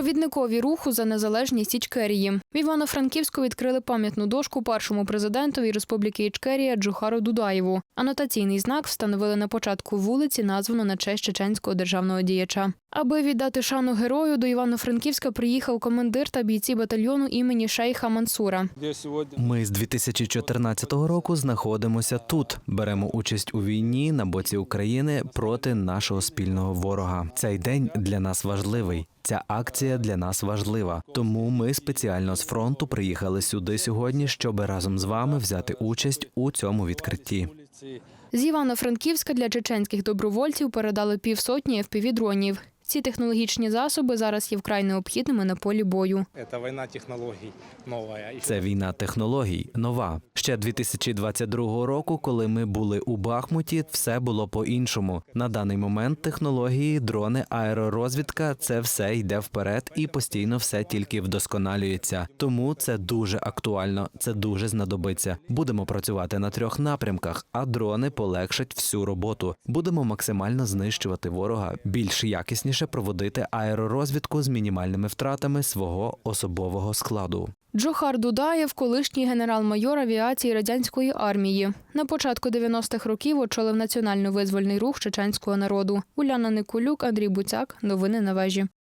Провідникові руху за незалежність Ічкерії. В Івано-Франківську відкрили пам'ятну дошку першому президентові Республіки Ічкерія Джухару Дудаєву. Анотаційний знак встановили на початку вулиці, названу на честь чеченського державного діяча. Аби віддати шану герою, до Івано-Франківська приїхав командир та бійці батальйону імені Шейха Мансура. Ми з 2014 року знаходимося тут. Беремо участь у війні на боці України проти нашого спільного ворога. Цей день для нас важливий. Ця акція для нас важлива. Тому ми спеціально з фронту приїхали сюди сьогодні, щоб разом з вами взяти участь у цьому відкритті. З Івано-Франківська для чеченських добровольців передали півсотні FPV-дронів. Ці технологічні засоби зараз є вкрай необхідними на полі бою. це війна технологій нова. Це війна технологій нова. Ще 2022 року, коли ми були у Бахмуті, все було по-іншому. На даний момент технології, дрони, аеророзвідка це все йде вперед і постійно все тільки вдосконалюється. Тому це дуже актуально, це дуже знадобиться. Будемо працювати на трьох напрямках, а дрони полегшать всю роботу. Будемо максимально знищувати ворога, більш якісніше проводити аеророзвідку з мінімальними втратами свого особового складу. Джохар Дудаєв, колишній генерал-майор авіації радянської армії. На початку 90-х років очолив національно-визвольний рух чеченського народу. Уляна Никулюк, Андрій Буцяк. Новини на вежі.